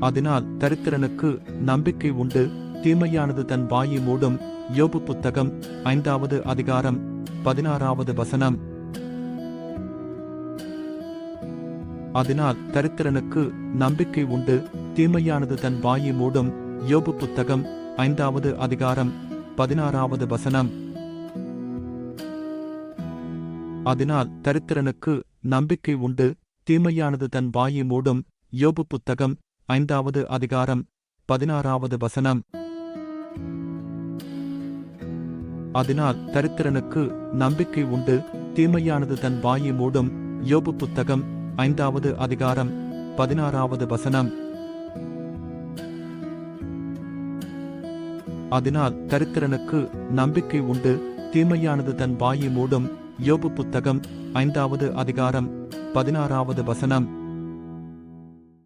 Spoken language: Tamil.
அதனால் தரித்திரனுக்கு நம்பிக்கை உண்டு தீமையானது தன் வாயை மூடும் யோபு புத்தகம் ஐந்தாவது அதிகாரம் பதினாறாவது வசனம் அதனால் தரித்திரனுக்கு நம்பிக்கை உண்டு தீமையானது தன் வாயை மூடும் யோபு புத்தகம் ஐந்தாவது அதிகாரம் பதினாறாவது வசனம் அதனால் தரித்திரனுக்கு நம்பிக்கை உண்டு தீமையானது தன் வாயை மூடும் யோபு புத்தகம் ஐந்தாவது அதிகாரம் பதினாறாவது வசனம். அதனால் தரித்திரனுக்கு நம்பிக்கை உண்டு தீமையானது தன் வாயை மூடும் யோபு புத்தகம் ஐந்தாவது அதிகாரம் பதினாறாவது வசனம். அதனால் தரித்திரனுக்கு நம்பிக்கை உண்டு தீமையானது தன் வாயை மூடும் யோபு புத்தகம் ஐந்தாவது அதிகாரம் பதினாறாவது வசனம்.